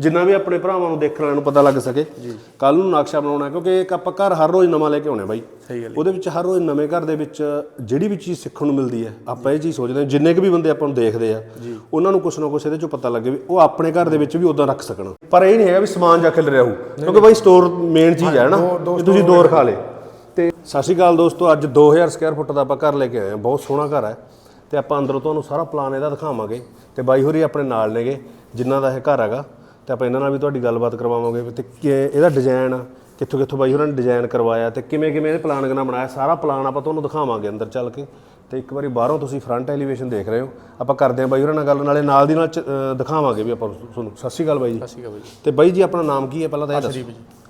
ਜਿੰਨਾ ਵੀ ਆਪਣੇ ਭਰਾਵਾਂ ਨੂੰ ਦੇਖਣ ਵਾਲਿਆਂ ਨੂੰ ਪਤਾ ਲੱਗ ਸਕੇ ਕੱਲ ਨੂੰ ਨਕਸ਼ਾ ਬਣਾਉਣਾ ਹੈ, ਕਿਉਂਕਿ ਇੱਕ ਆਪਾਂ ਘਰ ਹਰ ਰੋਜ਼ ਨਵਾਂ ਲੈ ਕੇ ਆਉਣੇ ਬਾਈ। ਸਹੀ ਗੱਲ ਉਹਦੇ ਵਿੱਚ ਹਰ ਰੋਜ਼ ਨਵੇਂ ਘਰ ਦੇ ਵਿੱਚ ਜਿਹੜੀ ਵੀ ਚੀਜ਼ ਸਿੱਖਣ ਨੂੰ ਮਿਲਦੀ ਹੈ ਆਪਾਂ ਇਹ ਚੀਜ਼ ਸੋਚਦੇ ਹਾਂ ਜਿੰਨੇ ਕੁ ਵੀ ਬੰਦੇ ਆਪਾਂ ਨੂੰ ਦੇਖਦੇ ਆ ਉਹਨਾਂ ਨੂੰ ਕੁਛ ਨਾ ਕੁਛ ਇਹਦੇ ਚੋਂ ਪਤਾ ਲੱਗੇ ਵੀ ਉਹ ਆਪਣੇ ਘਰ ਦੇ ਵਿੱਚ ਵੀ ਉਦਾਂ ਰੱਖ ਸਕਣ। ਪਰ ਇਹ ਨਹੀਂ ਹੈਗਾ ਵੀ ਸਮਾਨ ਜਾ ਖਿਲ ਰਿਹਾ ਹੋਊ ਕਿਉਂਕਿ ਬਾਈ ਸਟੋਰ ਮੇਨ ਚੀਜ਼ ਹੈ ਨਾ ਤੁਸੀਂ ਦੋ ਰਖਾ ਲੇ ਤੇ ਸਤਿ ਸ਼੍ਰੀ ਅਕਾਲ ਦੋਸਤੋ ਅੱਜ 2000 ਸਕੁਅਰ ਫੁੱਟ ਦਾ ਆਪਾਂ ਘਰ ਲੈ ਕੇ ਆਏ ਹਾਂ ਬਹੁਤ ਸੋਹਣਾ ਘਰ ਹੈ। ਤੇ ਆਪਾਂ ਅੰਦਰੋਂ ਤੁਹਾਨੂੰ ਸਾਰਾ ਪਲਾਨ ਇਹਦਾ ਦਿਖਾਵਾਂਗੇ। ਤੇ ਬਾਈ ਹੋਰੀ ਆਪਣੇ ਨਾਲ ਨੇਗੇ ਜਿਨ੍ਹਾਂ ਦਾ ਇਹ ਘਰ ਹੈਗਾ। ਤੇ ਆਪਾਂ ਇਹਨਾਂ ਨਾਲ ਵੀ ਤੁਹਾਡੀ ਗੱਲਬਾਤ ਕਰਵਾਵਾਂਗੇ ਤੇ ਕਿ ਇਹਦਾ ਡਿਜ਼ਾਈਨ ਕਿੱਥੋਂ ਕਿੱਥੋਂ ਬਾਈ ਹੋਰਾਂ ਨੇ ਡਿਜ਼ਾਈਨ ਕਰਵਾਇਆ ਤੇ ਕਿਵੇਂ ਕਿਵੇਂ ਇਹਦੇ ਪਲਾਨ ਕਿਨਾਂ ਬਣਾਇਆ ਸਾਰਾ ਪਲਾਨ ਆਪਾਂ ਤੁਹਾਨੂੰ ਦਿਖਾਵਾਂਗੇ ਅੰਦਰ ਚੱਲ ਕੇ। ਤੇ ਇੱਕ ਵਾਰੀ ਬਾਹਰੋਂ ਤੁਸੀਂ ਫਰੰਟ ਐਲੀਵੇਸ਼ਨ ਦੇਖ ਰਹੇ ਹੋ। ਆਪਾਂ ਕਰਦੇ ਹਾਂ ਬਾਈ ਹੋਰਾਂ ਨਾਲ ਗੱਲ ਨਾਲੇ ਨਾਲ ਦੀ ਨਾਲ ਦਿਖਾਵਾਂਗੇ ਵੀ ਆਪਾਂ ਤੁਹਾਨੂੰ। ਸਤਿ ਸ਼੍ਰੀ ਅਕਾਲ ਬਾਈ ਜੀ। ਠੀਕ ਹੈ ਬਾਈ ਤੇ ਬਾਈ ਜੀ ਆਪਣਾ ਨਾਮ ਕੀ ਹੈ? ਪਹਿਲਾਂ ਤਾਂ ਇਹ ਦੱਸੋ।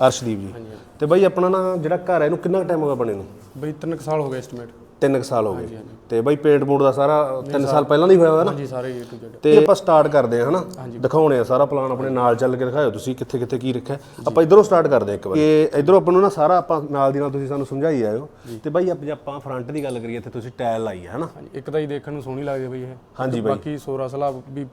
ਅਰਸ਼ਦੀਪ ਜੀ। ਤੇ ਬਾਈ ਆਪਣਾ ਨਾ ਜਿਹੜਾ ਘਰ ਹੈ ਇਹਨੂੰ ਕਿੰਨਾ ਟਾਈਮ ਹੋ ਗਿਆ ਬਣੇ ਨੂੰ? ਬਈ ਤਿੰਨ ਕੁ ਸਾਲ ਹੋ ਗਏ ਐਸਟੀਮੇਟ ਤਿੰਨ ਕੁ ਸਾਲ ਹੋ ਗਏ। ਤੇ ਬਾਈ ਪੇਂਟ ਮੂਡ ਦਾ ਸਾਰਾ ਤਿੰਨ ਸਾਲ ਪਹਿਲਾਂ ਦਾ ਹੀ ਹੋਇਆ ਹੋਇਆ ਨਾ? ਹਾਂਜੀ ਸਾਰੇ to Z ਤੇ ਆਪਾਂ ਸਟਾਰਟ ਕਰਦੇ ਹਾਂ ਹਨਾ? ਦਿਖਾਉਣੇ ਆ ਸਾਰਾ ਪਲਾਨ ਆਪਣੇ ਨਾਲ ਚੱਲ ਕੇ ਦਿਖਾਇਓ ਤੁਸੀਂ ਕਿੱਥੇ ਕਿੱਥੇ ਕੀ ਰੱਖਿਆ। ਆਪਾਂ ਇਧਰੋਂ ਸਟਾਰਟ ਕਰਦੇ ਹਾਂ ਇੱਕ ਵਾਰ। ਇਹ ਇਧਰੋਂ ਆਪਾਂ ਨੂੰ ਨਾ ਸਾਰਾ ਆਪਾਂ ਨਾਲ ਦੀ ਨਾਲ ਤੁਸੀਂ ਸਾਨੂੰ ਸਮਝਾਈ ਆਇਓ। ਤੇ ਬਾਈ ਆਪਾਂ ਜੇ ਆਪਾਂ ਫਰੰਟ ਦੀ ਗੱਲ ਕਰੀਏ ਇੱਥੇ ਤੁਸੀਂ ਟਾਇਲ ਲਾਈ ਹੈ ਹਨਾ? ਹਾਂਜੀ ਇੱਕ ਤਾਂ ਹੀ ਦੇਖਣ ਨੂੰ ਸੋਹਣੀ ਲੱਗਦੀ ਹੈ ਬਈ ਇਹ। ਹਾਂਜੀ ਬਾਈ। ਬਾਕੀ ਸੋਰਾ ਸਲਾਬ ਵੀ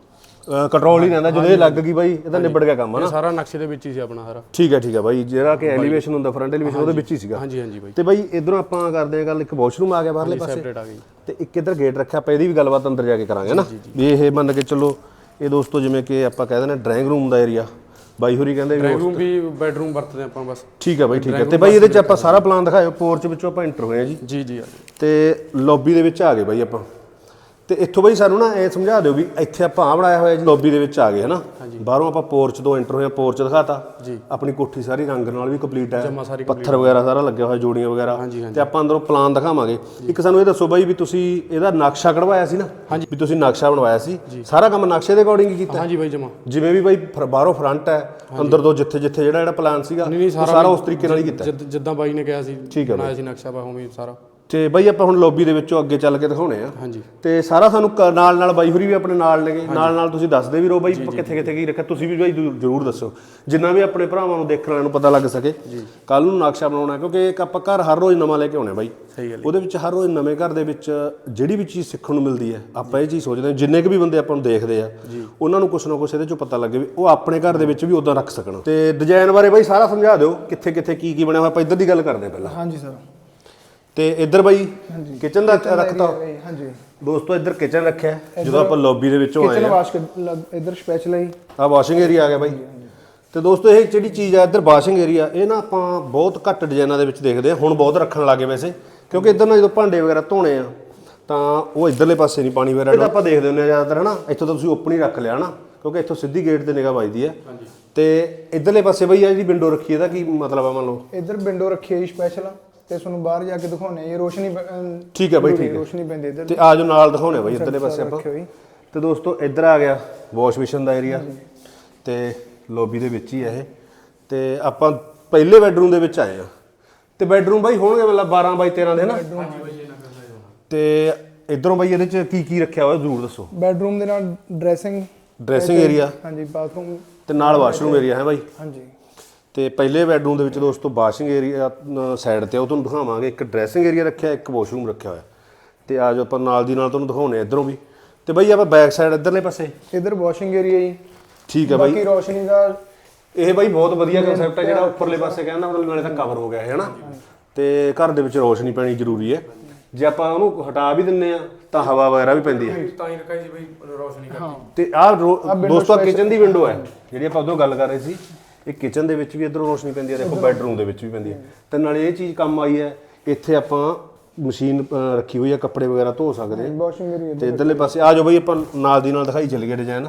ਕੰਟਰੋਲ ਹੀ ਰਹਿੰਦਾ ਜਦੋਂ ਇਹ ਲੱਗ ਗਈ ਬਾਈ ਇਹਦਾ ਨਿਬੜ ਗਿਆ ਕੰਮ ਹਨਾ? ਸਾਰਾ ਨਕਸ਼ੇ ਦੇ ਵਿੱਚ ਹੀ ਸੀ ਆਪਣਾ ਸਾਰਾ। ਠੀਕ ਹੈ ਠੀਕ ਹੈ ਬਾਈ ਜਿਹੜਾ ਕਿ ਐਲੀਵੇਸ਼ਨ ਹੁੰਦਾ ਫਰੰਟ ਐਲੀਵੇਸ਼ਨ ਉਹਦੇ ਵਿੱਚ ਹੀ ਸੀਗਾ। ਹਾਂਜੀ ਹਾਂਜੀ ਬਾਈ। ਤੇ ਬਾਈ ਇਧਰੋਂ ਆਪਾਂ ਕਰਦੇ ਹਾਂ ਗੱਲ ਇੱਕ ਵਾਸ਼ਰੂਮ ਆ ਗਿਆ ਬਾਹਰਲੇ ਪਾਸੇ। ਸੈਪਰੇਟ ਆ ਗਈ। ਤੇ ਇੱਕ ਇਧਰ ਗੇਟ ਰੱਖਿਆ ਆਪਾਂ ਇਹਦੀ ਵੀ ਗੱਲਬਾਤ ਅੰਦਰ ਜਾ ਕੇ ਕਰਾਂਗੇ ਨਾ। ਵੀ ਇਹ ਮੰਨ ਕੇ ਚੱਲੋ ਇਹ ਦੋਸਤੋ ਜਿਵੇਂ ਕਿ ਆਪਾਂ ਕਹਿ ਦਿੰਦੇ ਡਰਾਇੰਗ ਰੂਮ ਦਾ ਏਰੀਆ ਬਾਈ ਹੋਰੀ ਕਹਿੰਦੇ ਡਰਾਈਵ ਰੂਮ ਵੀ ਬੈਡਰੂਮ ਵਰਤਦੇ ਆਪਾਂ ਬਸ। ਠੀਕ ਹੈ ਬਾਈ ਠੀਕ ਹੈ ਤੇ ਬਾਈ ਇਹਦੇ ਚ ਆਪਾਂ ਸਾਰਾ ਪਲਾਨ ਦਿਖਾਇਓ ਪੋਰਚ ਵਿੱਚੋਂ ਆਪਾਂ ਐਂਟਰ ਹੋਏ ਆ ਜੀ। ਜੀ ਜੀ ਤੇ ਲੌਬੀ ਦੇ ਵਿੱਚ ਆ ਗਏ ਬਾਈ ਆਪਾਂ। ਤੇ ਇੱਥੋਂ ਬਾਈ ਸਾਨੂੰ ਨਾ ਇਹ ਸਮਝਾ ਦਿਓ ਵੀ ਇੱਥੇ ਆਪਾਂ ਆ ਬਣਾਇਆ ਹੋਇਆ ਜੀ ਲੌਬੀ ਦੇ ਵਿੱਚ ਆ ਗਏ ਹਨਾ? ਬਾਹਰੋਂ ਆਪਾਂ ਪੋਰਚ ਤੋਂ ਐਂਟਰ ਹੋਏ ਆ ਪੋਰਚ ਦਿਖਾਤਾ। ਆਪਣੀ ਕੋਠੀ ਸਾਰੀ ਰੰਗ ਨਾਲ ਵੀ ਕੰਪਲੀਟ ਹੈ। ਪੱਥਰ ਵਗੈਰਾ ਸਾਰਾ ਲੱਗਿਆ ਹੋਇਆ ਜੋੜੀਆਂ ਵਗੈਰਾ। ਤੇ ਆਪਾਂ ਅੰਦਰੋਂ ਪਲਾਨ ਦਿਖਾਵਾਂਗੇ। ਇੱਕ ਸਾਨੂੰ ਇਹ ਦੱਸੋ ਬਾਈ ਵੀ ਤੁਸੀਂ ਇਹਦਾ ਨਕਸ਼ਾ ਕਢਵਾਇਆ ਸੀ ਨਾ? ਵੀ ਤੁਸੀਂ ਨਕਸ਼ਾ ਬਣਵਾਇਆ ਸੀ। ਸਾਰਾ ਕੰਮ ਨਕਸ਼ੇ ਦੇ ਅਕੋਰਡਿੰਗ ਹੀ ਕੀਤਾ? ਹਾਂਜੀ ਬਾਈ ਜਮਾ। ਜਿਵੇਂ ਵੀ ਬਾਈ ਬਾਹਰੋਂ ਫਰੰਟ ਹੈ ਅੰਦਰ ਤੋਂ ਜਿੱਥੇ ਜਿੱਥੇ ਜਿਹੜਾ ਜਿਹੜਾ ਪਲਾਨ ਸੀਗਾ ਸਾਰਾ ਉਸ ਤਰੀਕੇ ਨਾਲ ਹੀ ਕੀਤਾ ਜਿੱਦ- ਬਾਈ ਨੇ ਕਿਹਾ ਸੀ ਬਣਾਇਆ ਸੀ ਨਕਸ਼ਾ ਬਾ ਉਵੇਂ ਸਾਰਾ। ਤੇ ਬਾਈ ਆਪਾਂ ਹੁਣ ਲੌਬੀ ਦੇ ਵਿੱਚੋਂ ਅੱਗੇ ਚੱਲ ਕੇ ਦਿਖਾਉਣੇ ਆ। ਹਾਂਜੀ। ਤੇ ਸਾਰਾ ਸਾਨੂੰ ਨਾਲ ਨਾਲ ਬਾਈ ਹੁਰੀ ਵੀ ਆਪਣੇ ਨਾਲ ਨੇਗੇ। ਨਾਲ ਨਾਲ ਤੁਸੀਂ ਦੱਸਦੇ ਵੀ ਰਹੋ ਬਾਈ ਕਿੱਥੇ ਕਿੱਥੇ ਕੀ ਰੱਖਿਆ। ਤੁਸੀਂ ਵੀ ਬਾਈ ਜ਼ਰੂਰ- ਦੱਸੋ। ਜਿੰਨਾ ਵੀ ਆਪਣੇ ਭਰਾਵਾਂ ਨੂੰ ਦੇਖਣ ਵਾਲਿਆਂ ਨੂੰ ਪਤਾ ਲੱਗ ਸਕੇ। ਕੱਲ ਨੂੰ ਨਕਸ਼ਾ ਬਣਾਉਣਾ ਕਿਉਂਕਿ ਇੱਕ ਆਪਾਂ ਘਰ ਹਰ ਰੋਜ਼ ਨਵਾਂ ਲੈ ਕੇ ਆਉਣੇ ਬਾਈ। ਸਹੀ ਗੱਲ ਉਹਦੇ ਵਿੱਚ ਹਰ ਰੋਜ਼ ਨਵੇਂ ਘਰ ਦੇ ਵਿੱਚ ਜਿਹੜੀ ਵੀ ਚੀਜ਼ ਸਿੱਖਣ ਨੂੰ ਮਿਲਦੀ ਹੈ ਆਪਾਂ ਇਹ ਚੀਜ਼ ਸੋਚਦੇ ਹਾਂ। ਜਿੰਨੇ ਕੁ ਵੀ ਬੰਦੇ ਆਪਾਂ ਨੂੰ ਦੇਖਦੇ ਆ ਉਹਨਾਂ ਨੂੰ ਕੁਛ ਨਾ ਕੁਛ ਇਹਦੇ ਚੋਂ ਪਤਾ ਲੱਗੇ ਵੀ ਉਹ ਆਪਣੇ ਘਰ ਦੇ ਵਿੱਚ ਵੀ ਉਦਾਂ ਰੱਖ ਸਕਣ। ਤੇ ਡਿਜ਼ਾਈਨ ਬਾਰੇ ਬਾਈ ਸਾਰਾ ਸਮਝਾ ਦਿਓ ਕਿੱਥੇ ਕਿੱਥੇ ਕੀ ਕੀ ਬਣਿਆ ਹੋਇਆ। ਆਪਾਂ ਇੱਧਰ ਦੀ ਗੱਲ ਕਰਦੇ ਹਾਂ ਪਹਿਲਾਂ। ਹਾਂਜੀ ਸਰ ਤੇ ਇੱਧਰ ਬਾਈ ਕਿਚਨ ਦਾ ਰੱਖਤਾ? ਹਾਂਜੀ। ਦੋਸਤੋ ਇੱਧਰ ਕਿਚਨ ਰੱਖਿਆ ਹੈ। ਜਦੋਂ ਆਪਾਂ ਲੌਬੀ ਦੇ ਵਿੱਚੋਂ ਆਏ ਕਿਚਨ ਆ ਵਾਸ਼ ਇਧਰ ਸਪੈਸ਼ਲ ਹੈ। ਆ ਵਾਸ਼ਿੰਗ ਏਰੀਆ ਆ ਗਿਆ ਬਾਈ। ਤੇ ਦੋਸਤੋ ਇਹ ਜਿਹੜੀ ਚੀਜ਼ ਆ ਇੱਧਰ ਵਾਸ਼ਿੰਗ ਏਰੀਆ ਇਹ ਨਾ ਆਪਾਂ ਬਹੁਤ ਘੱਟ ਡਿਜ਼ਾਈਨਾਂ ਦੇ ਵਿੱਚ ਦੇਖਦੇ ਆ ਹੁਣ ਬਹੁਤ ਰੱਖਣ ਲੱਗੇ ਵੈਸੇ। ਕਿਉਂਕਿ ਇੱਧਰ ਨਾ ਜਦੋਂ ਭਾਂਡੇ ਵਗੈਰਾ ਧੋਣੇ ਆ ਤਾਂ ਉਹ ਇੱਧਰਲੇ ਪਾਸੇ ਨਹੀਂ ਪਾਣੀ ਵਗੈਰਾ ਇਹ ਤਾਂ ਆਪਾਂ ਦੇਖਦੇ ਹੁੰਦੇ ਆ ਜ਼ਿਆਦਾਤਰ ਹਨਾ? ਇੱਥੋਂ ਤਾਂ ਤੁਸੀਂ ਓਪਨ ਹੀ ਰੱਖ ਲਿਆ ਹਨਾ? ਕਿਉਂਕਿ ਇੱਥੋਂ ਸਿੱਧੀ ਗੇਟ ਤੇ ਨਿਗਾਹ ਵੱਜਦੀ ਹੈ। ਤੇ ਇੱਧਰਲੇ ਪਾਸੇ ਬਈ ਆ ਜਿਹੜੀ ਵਿੰਡੋ ਰੱਖੀ ਇਹਦਾ ਕੀ ਮਤਲਬ ਆ ਮੰਨ ਲਓ? ਇੱਧਰ ਵਿੰਡੋ ਰੱਖੀ ਹੈ ਜੀ ਸਪੈਸ਼ਲ ਤੇ ਤੁਹਾਨੂੰ ਬਾਹਰ ਜਾ ਕੇ ਦਿਖਾਉਣੇ ਇਹ ਰੋਸ਼ਨੀ ਠੀਕ ਹੈ ਬਾਈ ਠੀਕ ਹੈ। ਰੋਸ਼ਨੀ ਪੈਂਦੀ ਇੱਧਰ ਤੇ ਆ ਜੋ ਨਾਲ ਦਿਖਾਉਣੇ ਬਾਈ ਇੱਧਰਲੇ ਪਾਸੇ ਆਪਾਂ। ਤੇ ਦੋਸਤੋ ਇੱਧਰ ਆ ਗਿਆ ਵਾਸ਼ ਬੇਸਿਨ ਦਾ ਏਰੀਆ ਤੇ ਲੌਬੀ ਦੇ ਵਿੱਚ ਹੀ ਹੈ ਇਹ। ਤੇ ਆਪਾਂ ਪਹਿਲੇ ਬੈੱਡਰੂਮ ਦੇ ਵਿੱਚ ਆਏ ਆ ਤੇ ਬੈੱਡਰੂਮ ਬਾਈ ਹੋਣਗੇ ਮਤਲਬ 12 ਬਾਈ 13 ਦੇ ਨਾ? ਤੇ ਇਧਰੋਂ ਬਾਈ ਇਹਦੇ ਚ ਕੀ ਕੀ ਰੱਖਿਆ ਹੋਇਆ ਜ਼ਰੂਰ ਦੱਸੋ। ਬੈਡਰੂਮ ਦੇ ਨਾਲ ਡਰੈਸਿੰਗ ਡਰੈਸਿੰਗ ਏਰੀਆ ਹਾਂਜੀ ਬਾਥਰੂਮ ਤੇ ਨਾਲ ਵਾਸ਼ਰੂਮ ਏਰੀਆ ਹੈ ਬਾਈ। ਹਾਂਜੀ। ਤੇ ਪਹਿਲੇ ਬੈੱਡਰੂਮ ਦੇ ਵਿੱਚ ਦੋਸਤੋ ਵਾਸ਼ਿੰਗ ਏਰੀਆ ਸਾਈਡ ਤੇ ਆ, ਉਹ ਤੁਹਾਨੂੰ ਦਿਖਾਵਾਂਗੇ। ਇੱਕ ਡਰੈਸਿੰਗ ਏਰੀਆ ਰੱਖਿਆ ਇੱਕ ਵਾਸ਼ਰੂਮ ਰੱਖਿਆ ਹੋਇਆ। ਤੇ ਆ ਜੋ ਆਪਾਂ ਨਾਲ ਦੀ ਨਾਲ ਤੁਹਾਨੂੰ ਦਿਖਾਉਣੇ ਇਧਰੋਂ ਵੀ। ਤੇ ਬਾਈ ਆਪਾਂ ਬੈਕ ਸਾਈਡ ਇਧਰਲੇ ਪਾਸੇ। ਇੱਧਰ ਵਾਸ਼ਿੰਗ ਏਰੀਆ ਜੀ। ਠੀਕ ਹੈ ਬਾਈ। ਬਾਕੀ ਰੋਸ਼ਨੀ ਦਾ ਇਹ ਬਾਈ ਬਹੁਤ ਵਧੀਆ ਕਨਸੈਪਟ ਹੈ ਜਿਹੜਾ ਉੱਪਰਲੇ ਪਾਸੇ ਕਹਿੰਦਾ ਮਤਲਬ ਨਾਲੇ ਤਾਂ ਕਵਰ ਹੋ ਗਿਆ ਹੈ ਹਨਾ? ਤੇ ਘਰ ਦੇ ਵਿੱਚ ਰੋਸ਼ਨੀ ਪੈਣੀ ਜ਼ਰੂਰੀ ਹੈ। ਜੇ ਆਪਾਂ ਉਹਨੂੰ ਹਟਾ ਵੀ ਦਿੰਨੇ ਆ ਤਾਂ ਹਵਾ ਵਗੈਰਾ ਵੀ ਪੈਂਦੀ ਹੈ। ਤਾਂ ਹੀ ਰੱਖਿਆ ਸੀ ਬਾਈ ਰੋਸ਼ਨੀ ਕਰਕੇ ਤੇ ਆਹ ਦੋਸਤੋ ਕਿਚਨ ਦੀ ਵਿੰਡੋ ਹੈ। ਜਿਹੜੀ ਆਪਾਂ ਉਦੋਂ ਗੱਲ ਕਰ ਰਹੇ ਸੀ। ਇਹ ਕਿਚਨ ਦੇ ਵਿੱਚ ਵੀ ਇਧਰੋਂ ਰੋਸ਼ਨੀ ਪੈਂਦੀ ਹੈ ਦੇਖੋ ਬੈੱਡਰੂਮ ਦੇ ਵਿੱਚ ਵੀ ਪੈਂਦੀ ਹੈ। ਤੇ ਨਾਲੇ ਇਹ ਚੀਜ਼ ਕੰਮ ਆਈ ਹੈ ਇੱਥੇ ਆਪਾਂ ਮਸ਼ੀਨ ਅ, ਰੱਖੀ ਹੋਈ ਹੈ ਕੱਪੜੇ ਵਗੈਰਾ ਧੋ ਸਕਦੇ ਹਾਂ। ਵਾਸ਼ਿੰਗ ਏਰੀਆ ਤੇ ਇਧਰਲੇ ਪਾਸੇ ਆ ਜਾਓ ਬਈ ਆਪਾਂ ਨਾਲ ਦੀ ਨਾਲ ਦਿਖਾਈ ਚੱਲ ਗਿਆ ਡਿਜ਼ਾਈਨ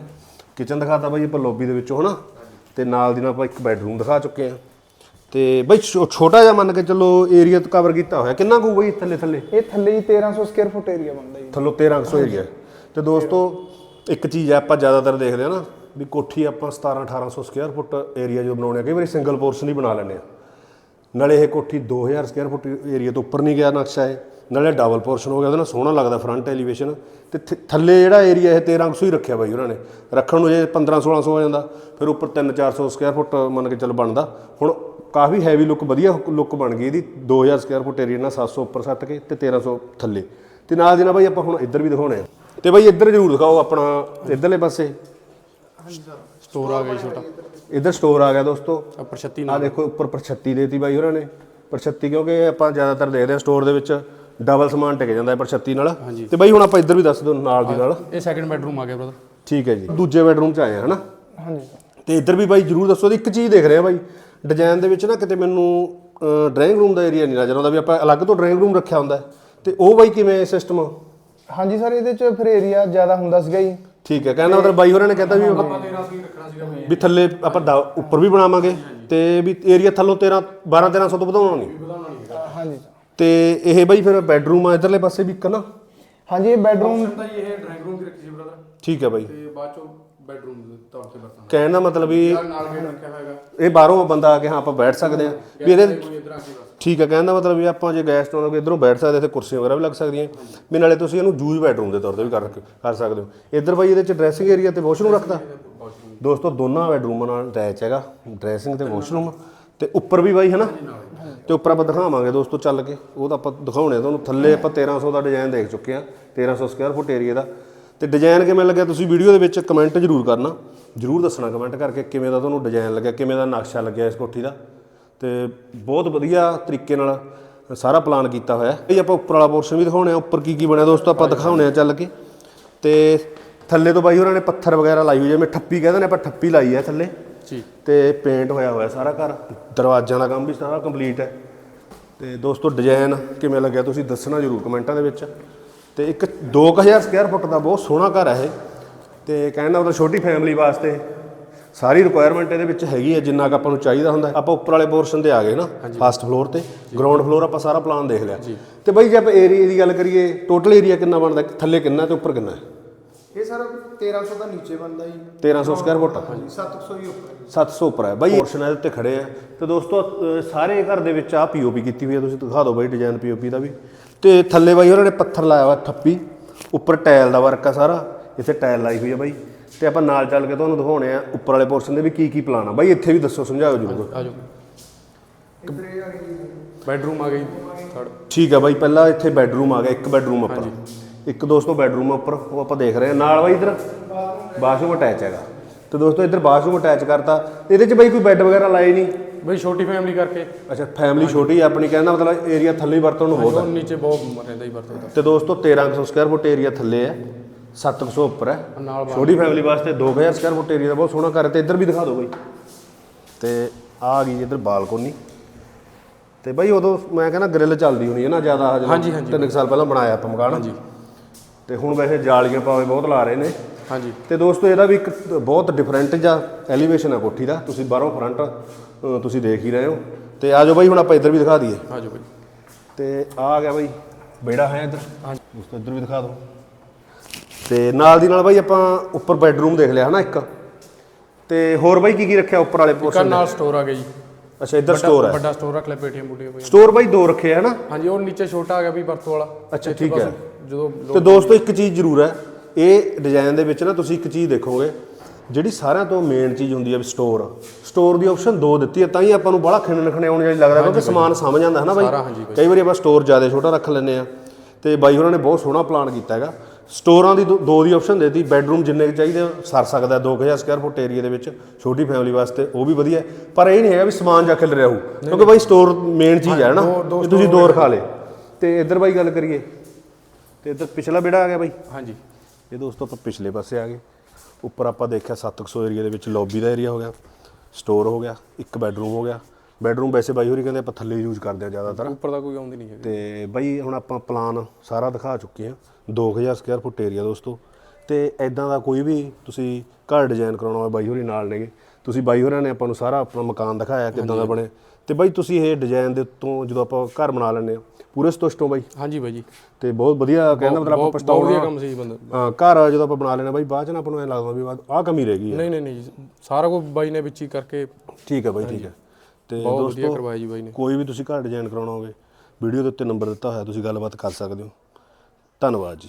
ਕਿਚਨ ਦਿਖਾਤਾ ਬਈ ਆਪਾਂ ਲੌਬੀ ਦੇ ਵਿੱਚੋਂ ਹਨਾ? ਤੇ ਨਾਲ ਦੀ ਨਾਲ ਆਪਾਂ ਇੱਕ ਬੈੱਡਰੂਮ ਦਿਖਾ ਚੁੱਕੇ ਆ ਤੇ ਬਈ ਛੋ- ਛੋਟਾ ਜਿਹਾ ਮੰਨ ਕੇ ਚੱਲੋ ਏਰੀਆ ਤੋਂ ਕਵਰ ਕੀਤਾ ਹੋਇਆ। ਕਿੰਨਾ ਕੁ ਬਈ ਥੱਲੇ ਥੱਲੇ? ਇਹ ਥੱਲੇ ਹੀ 1300 ਸਕੁਅਰ ਫੁੱਟ ਏਰੀਆ ਬਣਦਾ ਜੀ। ਥੱਲੋਂ 1300 ਏਰੀਆ ਤੇ ਦੋਸਤੋ ਇੱਕ ਚੀਜ਼ ਹੈ ਆਪਾਂ ਜ਼ਿਆਦਾਤਰ ਦੇਖਦੇ ਆ ਨਾ ਵੀ ਕੋਠੀ ਆਪਾਂ 17 1800 ਸਕੁਅਰ ਫੁੱਟ ਏਰੀਆ ਜੋ ਬਣਾਉਣੇ ਆ, ਕਈ ਵਾਰੀ ਸਿੰਗਲ ਪੋਰਸ਼ਨ ਹੀ ਬਣਾ ਲੈਂਦੇ ਆ। ਨਾਲੇ ਇਹ ਕੋਠੀ 2000 ਸਕੁਅਰ ਫੁੱਟ ਏਰੀਆ ਤੋਂ ਉੱਪਰ ਨਹੀਂ ਗਿਆ ਨਕਸ਼ਾ ਇਹ। ਨਾਲੇ ਡਬਲ ਪੋਰਸ਼ਨ ਹੋ ਗਿਆ, ਉਹਦੇ ਨਾਲ ਸੋਹਣਾ ਲੱਗਦਾ ਫਰੰਟ ਐਲੀਵੇਸ਼ਨ ਤੇ ਥੱਲੇ ਜਿਹੜਾ ਏਰੀਆ ਇਹ 1300 ਹੀ ਰੱਖਿਆ ਬਾਈ ਉਹਨਾਂ ਨੇ। ਰੱਖਣ ਨੂੰ ਜੇ 15 1600 ਹੋ ਜਾਂਦਾ, ਫਿਰ ਉੱਪਰ 3 400 ਸਕੁਅਰ ਫੁੱਟ ਮੰਨ ਕੇ ਚੱਲ ਬਣਦਾ। ਹੁਣ ਕਾਫੀ ਹੈਵੀ ਲੁੱਕ ਵਧੀਆ ਲੁੱਕ ਬਣ ਗਈ ਇਹਦੀ 2000 ਸਕੁਅਰ ਫੁੱਟ ਏਰੀਆ ਨਾਲ 700 ਉੱਪਰ ਸੱਟ ਕੇ ਤੇ 1300 ਥੱਲੇ। ਤੇ ਨਾਲ ਦੀ ਨਾਲ ਬਾਈ ਆਪਾਂ ਹੁਣ ਇੱਧਰ ਵੀ ਦਿਖਾਉਣੇ ਆ। ਤੇ ਬਾਈ ਇੱਧਰ ਜ਼ਰੂਰ ਦਿਖਾਓ ਆਪਣਾ ਇੱਧਰਲੇ ਪਾਸੇ। ਸਟੋਰ ਆ ਗਿਆ ਜੀ ਛੋਟਾ। ਇੱਧਰ ਸਟੋਰ ਆ ਗਿਆ ਦੋਸਤੋ। ਉੱਪਰ 36 ਆ ਨਾਲ ਦੇਖੋ ਉੱਪਰ ਪ੍ਰਛੱਤੀ ਦੇਤੀ ਬਾਈ ਹੋਰਾਂ ਨੇ। ਪ੍ਰਛੱਤੀ ਕਿਉਂਕਿ ਆਪਾਂ ਜ਼ਿਆਦਾਤਰ ਦੇਖਦੇ ਹਾਂ ਸਟੋਰ ਦੇ ਵਿੱਚ ਡਬਲ ਸਮਾਨ ਟਿਕ ਜਾਂਦਾ ਹੈ ਪ੍ਰਛੱਤੀ ਨਾਲ। ਤੇ ਬਾਈ ਹੁਣ ਆਪਾਂ ਇੱਧਰ ਵੀ ਦੱਸ ਦਿਓ ਨਾਲ ਦੀ ਨਾਲ। ਇਹ ਸੈਕੰਡ ਬੈਡਰੂਮ ਆ ਗਿਆ ਬ੍ਰਦਰ ਠੀਕ ਹੈ ਜੀ। ਦੂਜੇ ਬੈਡਰੂਮ 'ਚ ਆਏ ਆ ਹਨਾ? ਹਾਂਜੀ। ਤੇ ਇੱਧਰ ਵੀ ਬਾਈ ਜਰੂਰ ਦੱਸੋ ਇੱਕ ਚੀਜ਼ ਦੇਖ ਰਿਹਾ ਬਾਈ। ਡਿਜ਼ਾਈਨ ਦੇ ਵਿੱਚ ਨਾ ਕਿਤੇ ਮੈਨੂੰ ਡਰਾਇੰਗ ਰੂਮ ਦਾ ਏਰੀਆ ਨਹੀਂ ਨਜ਼ਰ ਆਉਂਦਾ ਵੀ ਆਪਾਂ ਅਲੱਗ ਤੋਂ ਡਰਾਇੰਗ ਰੂਮ ਰੱਖਿਆ ਹੁੰਦਾ ਹੈ। ਤੇ ਉਹ ਬਾਈ ਕਿਵੇਂ ਸਿਸਟਮ ਹਾਂਜੀ ਸਰ ਇਹਦੇ ਚ ਫਿਰ ਏਰੀਆ ਜ਼ਿਆਦਾ ਹੁੰਦਾ ਸੀਗਾ ਜੀ। ਠੀਕ ਹੈ ਕਹਿੰਦਾ ਮਤਲਬ ਬਾਈ ਹੋਰਾਂ ਨੇ ਕਹਿੰਦਾ ਵੀ ਆਪਾਂ 13 ਸੀ ਰੱਖਣਾ ਸੀਗਾ ਮੈਂ ਵੀ ਥੱਲੇ ਆਪਾਂ ਦਾ- ਉੱਪਰ ਵੀ ਬਣਾਵਾਂਗੇ ਤੇ ਵੀ ਏਰੀਆ ਥੱਲੋਂ 13 12 1300 ਤੋਂ ਵਧਾਉਣਾ ਨਹੀਂ ਵਧਾਉਣਾ ਨਹੀਂ ਹੈਗਾ। ਹਾਂਜੀ। ਤੇ ਇਹ ਬਾਈ ਫਿਰ ਬੈਡਰੂਮ ਆ ਇਧਰਲੇ ਪਾਸੇ ਵੀ ਇੱਕ ਨਾ? ਹਾਂਜੀ ਇਹ ਬੈਡਰੂਮ ਤਾਂ ਜੀ ਇਹ ਡਰਾਇੰਗ ਰੂਮ ਦੀ ਰੱਖੀ ਸੀ ਬ੍ਰਦਰ ਠੀਕ ਹੈ ਬਾਈ। ਤੇ ਬਾਅਦ ਚੋਂ ਬੈਡਰੂਮ ਦੇ ਤੌਰ ਤੇ ਵਰਤਾਂ ਕਹਿਣ ਦਾ ਮਤਲਬ ਵੀ ਨਾਲ ਨਾਲ ਗੇਟ ਰੱਖਿਆ ਹੋਇਆ ਹੈਗਾ। ਇਹ ਬਾਹਰੋਂ ਬੰਦਾ ਆ ਕੇ ਹਾਂ ਆਪਾਂ ਬੈਠ ਸਕਦੇ ਆ ਵੀ ਇਹਦੇ ਕੋਈ ਇਧਰ ਆ ਕੇ ਬਸ। ਠੀਕ ਹੈ ਕਹਿੰਦਾ ਮਤਲਬ ਵੀ ਆਪਾਂ ਜੇ ਗੈਸਟ ਆਉਂਦੇ ਇਧਰੋਂ ਬੈਠ ਸਕਦੇ ਇੱਥੇ ਕੁਰਸੀਆਂ ਵਗੈਰਾ ਵੀ ਲੱਗ ਸਕਦੀਆਂ। ਵੀ ਨਾਲੇ ਤੁਸੀਂ ਇਹਨੂੰ ਯੂਜ਼ ਬੈਡਰੂਮ ਦੇ ਤੌਰ ਤੇ ਵੀ ਕਰ ਕਰ ਸਕਦੇ ਹੋ। ਇੱਧਰ ਬਾਈ ਇਹਦੇ ਚ ਡਰੈਸਿੰਗ ਏਰੀਆ ਤੇ ਵਾਸ਼ਰੂਮ ਰੱਖਦਾ ਦੋਸਤੋ, ਦੋਨਾਂ ਬੈਡਰੂਮਾਂ ਨਾਲ ਅਟੈਚ ਹੈਗਾ ਡਰੈਸਿੰਗ ਤੇ ਵਾਸ਼ਰੂਮ ਤੇ ਉੱਪਰ ਵੀ ਬਾਈ, ਹੈ ਨਾ? ਤੇ ਉੱਪਰ ਆਪਾਂ ਦਿਖਾਵਾਂਗੇ ਦੋਸਤੋ ਚੱਲ ਕੇ। ਉਹ ਤਾਂ ਆਪਾਂ ਦਿਖਾਉਣੇ ਤੁਹਾਨੂੰ। ਥੱਲੇ ਆਪਾਂ 1300 ਦਾ ਡਿਜ਼ਾਈਨ ਦੇਖ ਚੁੱਕੇ ਆ 1300 ਸਕੁਅਰ ਫੁੱਟ ਏਰੀਆ ਦਾ। ਤੇ ਡਿਜ਼ਾਈਨ ਕਿਵੇਂ ਲੱਗਿਆ ਤੁਸੀਂ ਵੀਡੀਓ ਦੇ ਵਿੱਚ ਕਮੈਂਟ ਜ਼ਰੂਰ ਕਰਨਾ। ਜ਼ਰੂਰ ਦੱਸਣਾ ਕਮੈਂਟ ਕਰਕੇ ਕਿਵੇਂ ਦਾ ਤੁਹਾਨੂੰ ਡਿਜ਼ਾਈਨ ਲੱਗਿਆ, ਕਿਵੇਂ ਦਾ ਨਕਸ਼ਾ ਲੱਗਿਆ ਇਸ ਕੋਠੀ ਦਾ। ਤੇ ਬਹੁਤ ਵਧੀਆ ਤਰੀਕੇ ਨਾਲ ਸਾਰਾ ਪਲਾਨ ਕੀਤਾ ਹੋਇਆ। ਹੈ ਇਹ ਆਪਾਂ ਉੱਪਰ ਵਾਲਾ ਪੋਰਸ਼ਨ ਵੀ ਦਿਖਾਉਣੇ ਆ ਉੱਪਰ ਕੀ ਕੀ ਬਣਿਆ ਦੋਸਤੋ ਆਪਾਂ ਦਿਖਾਉਣੇ ਆ ਚੱਲ ਕੇ। ਤੇ ਥੱਲੇ ਤੋਂ ਬਾਈ ਹੋਰਾਂ ਨੇ ਪੱਥਰ ਵਗੈਰਾ ਲਾਈ ਹੋਈ ਜਿਵੇਂ ਠੱਪੀ ਕਹਿੰਦੇ ਨੇ ਆਪਾਂ ਠੱਪੀ ਲਾਈ ਹੈ ਥੱਲੇ। ਜੀ। ਤੇ ਪੇਂਟ ਹੋਇਆ ਹੋਇਆ ਸਾਰਾ ਘਰ ਦਰਵਾਜ਼ਿਆਂ ਦਾ ਕੰਮ ਵੀ ਸਾਰਾ ਕੰਪਲੀਟ ਹੈ। ਤੇ ਦੋਸਤੋ ਡਿਜ਼ਾਈਨ ਕਿਵੇਂ ਲੱਗਿਆ ਤੁਸੀਂ ਦੱਸਣਾ ਜ਼ਰੂਰ ਕਮੈਂਟਾਂ ਦੇ ਵਿੱਚ। ਤੇ ਇੱਕ 2000 ਸਕੁਅਰ ਫੁੱਟ ਦਾ ਬਹੁਤ ਸੋਹਣਾ ਘਰ ਹੈ ਇਹ। ਤੇ ਕਹਿਣ ਦਾ ਮਤਲਬ ਛੋਟੀ ਫੈਮਿਲੀ ਵਾਸਤੇ ਸਾਰੀ ਰਿਕੁਆਇਰਮੈਂਟ ਇਹਦੇ ਵਿੱਚ ਹੈਗੀ ਹੈ ਜਿੰਨਾ ਕੁ ਆਪਾਂ ਨੂੰ ਚਾਹੀਦਾ ਹੁੰਦਾ। ਆਪਾਂ ਉੱਪਰ ਵਾਲੇ ਪੋਰਸ਼ਨ ਤੇ ਆ ਗਏ ਨਾ ਫਸਟ ਫਲੋਰ ਤੇ। ਗਰਾਊਂਡ ਫਲੋਰ ਆਪਾਂ ਸਾਰਾ ਪਲਾਨ ਦੇਖ ਲਿਆ। ਤੇ ਬਾਈ ਜੇ ਆਪਾਂ ਏਰੀਆ ਦੀ ਗੱਲ ਕਰੀਏ ਟੋਟਲ ਏਰੀਆ ਕਿੰਨਾ ਬਣਦਾ ਥੱਲੇ ਕਿੰਨਾ ਤੇ ਉੱਪਰ ਕਿੰਨਾ ਹੈ? ਇਹ ਸਰ 1300 ਦਾ ਨੀਚੇ ਬਣਦਾ ਜੀ। 1300 ਸਕੁਅਰ ਫੁੱਟ 700 ਹੀ ਉੱਪਰ 700 ਉੱਪਰ ਹੈ। ਬਾਈ ਪੋਰਸ਼ਨ ਇਹਦੇ ਉੱਤੇ ਖੜੇ ਆ। ਤੇ ਦੋਸਤੋ ਸਾਰੇ ਘਰ ਦੇ ਵਿੱਚ ਆ ਪੀਓਪੀ ਕੀਤੀ ਹੋਈ ਹੈ ਤੁਸੀਂ ਦਿਖਾ ਦਿਓ ਬਾਈ ਡਿਜ਼ਾਈਨ ਪੀਓਪੀ ਦਾ ਵੀ। ਤੇ ਥੱਲੇ ਬਾਈ ਉਹਨਾਂ ਨੇ ਪੱਥਰ ਲਾਇਆ ਹੋਇਆ ਠੱਪੀ ਉੱਪਰ ਟਾਇਲ ਦਾ ਵਰਕ ਆ ਸਾਰਾ। ਇੱਥੇ ਟਾਇਲ ਲਾਈ ਹੋਈ ਹੈ ਬਾਈ। ਤੇ ਆਪਾਂ ਨਾਲ ਚੱਲ ਕੇ ਤੁਹਾਨੂੰ ਦਿਖਾਉਣੇ ਆ ਉੱਪਰ ਵਾਲੇ ਪੋਰਸ਼ਨ ਦੇ ਵੀ ਕੀ ਕੀ ਪਲਾਨ ਆ। ਬਾਈ ਇੱਥੇ ਵੀ ਦੱਸੋ ਸਮਝਾਓ ਜਰੂਰ। ਆ ਜਾਓ। ਬੈਡਰੂਮ ਆ ਗਈ। ਥਰਡ ਠੀਕ ਹੈ ਬਾਈ ਪਹਿਲਾਂ ਇੱਥੇ ਬੈੱਡਰੂਮ ਆ ਗਿਆ ਇੱਕ ਬੈੱਡਰੂਮ ਉੱਪਰ। ਇੱਕ ਦੋਸਤੋ ਬੈੱਡਰੂਮ ਆ ਉੱਪਰ ਉਹ ਆਪਾਂ ਦੇਖ ਰਹੇ ਹਾਂ ਨਾਲ ਬਾਈ ਇਧਰ ਬਾਥਰੂਮ ਅਟੈਚ ਹੈਗਾ। ਤੇ ਦੋਸਤੋ ਇੱਧਰ ਬਾਥਰੂਮ ਅਟੈਚ ਕਰਤਾ। ਇਹਦੇ 'ਚ ਬਾਈ ਕੋਈ ਬੈੱਡ ਵਗੈਰਾ ਲਾਏ ਨਹੀਂ? ਬਈ ਛੋਟੀ ਫੈਮਿਲੀ ਕਰਕੇ। ਅੱਛਾ ਫੈਮਿਲੀ ਛੋਟੀ ਹੈ ਆਪਣੀ ਕਹਿੰਦਾ ਮਤਲਬ ਏਰੀਆ ਥੱਲੇ ਵਰਤਣ ਨੂੰ ਬਹੁਤ ਹੈ ਨੀਚੇ ਬਹੁਤ ਰਹਿੰਦਾ ਹੀ ਵਰਤਦਾ। ਤੇ ਦੋਸਤੋ 1300 ਸਕੁਅਰ ਫੁੱਟ ਏਰੀਆ ਥੱਲੇ ਹੈ 700 ਉੱਪਰ ਹੈ। ਨਾਲ ਛੋਟੀ ਫੈਮਿਲੀ ਵਾਸਤੇ 2000 ਸਕੁਅਰ ਫੁੱਟ ਏਰੀਆ ਦਾ ਬਹੁਤ ਸੋਹਣਾ ਘਰ ਹੈ ਤੇ ਇੱਧਰ ਵੀ ਦਿਖਾ ਦਿਓ ਬਾਈ। ਤੇ ਆ ਗਈ ਇੱਧਰ ਬਾਲਕੋਨੀ। ਤੇ ਬਾਈ ਉਦੋਂ ਮੈਂ ਕਹਿੰਦਾ ਗ੍ਰਿਲ ਚੱਲਦੀ ਹੋਣੀ ਹੈ ਨਾ ਜ਼ਿਆਦਾ ਹਜੇ। ਹਾਂਜੀ, ਹਾਂਜੀ। ਤਿੰਨ ਕੁ ਸਾਲ ਪਹਿਲਾਂ ਬਣਾਇਆ ਆਪਾਂ ਮਕਾਨ। ਹਾਂਜੀ। ਤੇ ਹੁਣ ਵੈਸੇ ਜਾਲੀਆਂ ਪਾਵੇ ਬਹੁਤ ਲਾ ਰਹੇ ਨੇ। ਹਾਂਜੀ। ਤੇ ਦੋਸਤੋ ਇਹਦਾ ਵੀ ਇੱਕ ਬਹੁਤ ਡਿਫਰੈਂਟ ਜਿਹਾ ਐਲੀਵੇਸ਼ਨ ਹੈ ਕੋਠੀ ਦਾ। ਤੁਸੀਂ ਬਾਹਰੋਂ ਫਰੰਟ ਤੁਸੀਂ ਦੇਖ ਹੀ ਰਹੇ ਹੋ। ਤੇ ਆ ਜਾਓ ਬਾਈ ਹੁਣ ਆਪਾਂ ਇੱਧਰ ਵੀ ਦਿਖਾ ਦਈਏ। ਆ ਜਾਓ ਬਈ। ਤੇ ਆ ਗਿਆ ਬਾਈ ਬੇੜਾ ਹੈ ਇੱਧਰ। ਉਸ ਤੋਂ ਇੱਧਰ ਵੀ ਦਿਖਾ ਦਿਓ। ਤੇ ਨਾਲ ਦੀ ਨਾਲ ਬਾਈ ਆਪਾਂ ਉੱਪਰ ਬੈੱਡਰੂਮ ਦੇਖ ਲਿਆ ਹਨਾ ਇੱਕ। ਤੇ ਹੋਰ ਬਾਈ ਕੀ ਕੀ ਰੱਖਿਆ ਉੱਪਰ ਵਾਲੇ ਕਰ ਪੋਰਸ਼ਨ ਨਾਲ ਸਟੋਰ ਆ ਗਿਆ ਜੀ। ਅੱਛਾ ਇੱਧਰ ਸਟੋਰ ਹੈ ਵੱਡਾ ਸਟੋਰ ਰੱਖ ਲਿਆ ਪੇਟੀਆਂ ਬੁੱਟੀਆਂ ਪਈਆਂ ਸਟੋਰ ਬਾਈ ਦੋ ਰੱਖੇ ਆ ਹਨਾ? ਹਾਂਜੀ ਉਹ ਨੀਚੇ ਛੋਟਾ ਆ ਗਿਆ ਵੀ ਵਰਤੋਂ ਵਾਲਾ। ਅੱਛਾ, ਇੱਥੇ ਠੀਕ ਬਸ ਹੈ। ਜਦੋਂ ਤੇ ਦੋਸਤੋ ਇੱਕ ਚੀਜ਼ ਜ਼ਰੂਰ ਹੈ ਇਹ ਡਿਜ਼ਾਈਨ ਦੇ ਵਿੱਚ ਨਾ ਤੁਸੀਂ ਇੱਕ ਚੀਜ਼ ਦੇਖੋਗੇ ਜਿਹੜੀ ਸਾਰਿਆਂ ਤੋਂ ਮੇਨ ਚੀਜ਼ ਹੁੰਦੀ ਹੈ ਸਟੋਰ ਸਟੋਰ ਦੀ ਆਪਸ਼ਨ ਦੋ ਦਿੱਤੀ ਹੈ ਤਾਂ ਹੀ ਆਪਾਂ ਨੂੰ ਬੜਾ ਖਿੰਨ ਖਣੇ ਆਉਣ ਜਿਹੜੀ ਲੱਗਦਾ ਕਿਉਂਕਿ ਸਮਾਨ ਸਮਝ ਜਾਂਦਾ ਹੈ ਨਾ ਬਾਈ। ਕਈ ਵਾਰੀ ਆਪਾਂ ਸਟੋਰ ਜ਼ਿਆਦਾ ਛੋਟਾ ਰੱਖ ਲੈਂਦੇ ਆ ਤੇ ਬਾਈ ਉਹਨਾਂ ਨੇ ਬਹੁਤ ਸੋਹਣਾ ਪਲਾਨ ਕੀਤਾ ਹੈਗਾ। ਸਟੋਰਾਂ ਦੀ ਦੋ- ਦੋ ਦੀ ਆਪਸ਼ਨ ਦੇਤੀ। ਬੈੱਡਰੂਮ ਜਿੰਨੇ ਕੁ ਚਾਹੀਦੇ ਆ, ਸਰ ਸਕਦਾ ਹੈ, 2000 ਸਕੁਅਰ ਫੁੱਟ ਏਰੀਆ ਦੇ ਵਿੱਚ ਛੋਟੀ ਫੈਮਿਲੀ ਵਾਸਤੇ ਉਹ ਵੀ ਵਧੀਆ। ਹੈ। ਪਰ ਇਹ ਨਹੀਂ ਹੈਗਾ ਵੀ ਸਮਾਨ ਜਾ ਖਿਲ ਰਿਹਾ ਹੋਊ ਕਿਉਂਕਿ ਬਾਈ ਸਟੋਰ ਮੇਨ ਚੀਜ਼ ਹੈ ਨਾ ਦੋ- ਦੋ ਵੀ ਤੁਸੀਂ ਦੋ ਰਖਾ ਲੇ ਤੇ ਇੱਧਰ ਬਾਈ ਗੱਲ ਕਰੀਏ। ਤੇ ਇੱਧਰ ਪਿਛਲਾ ਬੇੜਾ ਆ ਗਿਆ ਬਾਈ। ਹਾਂਜੀ। ਇਹ ਦੋਸਤੋ ਆਪਾਂ ਪਿਛਲੇ ਪਾਸੇ ਆ ਗਏ। ਉੱਪਰ ਆਪਾਂ ਦੇਖਿਆ 700 ਏਰੀਆ ਦੇ ਵਿੱਚ ਲੌਬੀ ਦਾ ਏਰੀਆ ਹੋ ਗਿਆ। ਸਟੋਰ ਹੋ ਗਿਆ ਇੱਕ ਬੈੱਡਰੂਮ ਹੋ ਗਿਆ। ਬੈੱਡਰੂਮ ਵੈਸੇ ਬਾਈ ਹੋਰੀ ਕਹਿੰਦੇ ਆਪਾਂ ਥੱਲੇ ਯੂਜ਼ ਕਰਦੇ ਆ ਜ਼ਿਆਦਾਤਰ। ਉੱਪਰ ਦਾ ਕੋਈ ਆਉਂਦੀ ਨਹੀਂ ਹੈਗੀ। ਤੇ ਬਾਈ ਹੁਣ ਆਪਾਂ ਪਲਾਨ ਸਾਰਾ ਦਿਖਾ ਚੁੱਕੇ ਆ। 2000 ਸਕੁਅਰ ਫੁੱਟ ਏਰੀਆ ਦੋਸਤੋ। ਤੇ ਐਦਾਂ ਦਾ ਕੋਈ ਵੀ ਤੁਸੀਂ ਘਰ ਡਿਜ਼ਾਈਨ ਕਰਾਉਣਾ ਹੋਵੇ ਬਾਈ ਹੋਰੀ ਨਾਲ ਨੇਗੇ। ਤੁਸੀਂ ਬਾਈ ਹੋਰਾਂ ਨੇ ਆਪਾਂ ਨੂੰ ਸਾਰਾ ਆਪਣਾ ਮਕਾਨ ਦਿਖਾਇਆ ਕਿਦਾਂ ਦਾ ਬਣਿਆ। ਤੇ ਬਾਈ ਤੁਸੀਂ ਇਹ ਡਿਜ਼ਾਈਨ ਦੇ ਉੱਤੋਂ ਜਦੋਂ ਆਪਾਂ ਘਰ ਬਣਾ ਲੈਂਦੇ ਆ ਪੂਰੇ ਸੰਤੁਸ਼ਟ ਹੋ ਬਾਈ? ਹਾਂਜੀ ਬਾਈ ਜੀ। ਤੇ ਬਹੁਤ ਵਧੀਆ ਕਹਿੰਦਾ ਮਤਲਬ ਆਪਾਂ ਪਛਤਾਉਣਾ। ਵਧੀਆ ਕੰਮ ਸੀ ਬੰਦਾ। ਹਾਂ, ਘਰ ਜਦੋਂ ਆਪਾਂ ਬਣਾ ਲੈਣਾ ਬਾਈ ਬਾਅਦ ਚ ਨਾ ਆਪਾਂ ਨੂੰ ਐ ਲੱਗਦਾ ਵੀ ਆਹ ਕਮੀ ਰਹਿ ਗਈ ਹੈ। ਨਹੀਂ ਨਹੀਂ ਨਹੀਂ ਸਾਰਾ ਕੁਝ ਬਾਈ ਨੇ ਵਿੱਚ ਹੀ ਕਰਕੇ ਠੀਕ ਹੈ ਬਾਈ ਠੀਕ ਹੈ। ਤੇ ਬਹੁਤ ਵਧੀਆ ਦੋਸਤੋ ਕਰਵਾਇਆ ਜੀ ਬਾਈ ਨੇ। ਕੋਈ ਵੀ ਤੁਸੀਂ ਘਰ ਡਿਜ਼ਾਈਨ ਕਰਾਉਣਾ ਹੋਵੇ ਵੀਡੀਓ ਦੇ ਉੱਤੇ ਨੰਬਰ ਦਿੱਤਾ ਹੋਇਆ ਤੁਸੀਂ ਗੱਲਬਾਤ ਕਰ ਸਕਦੇ ਹੋ। ਧੰਨਵਾਦ ਜੀ।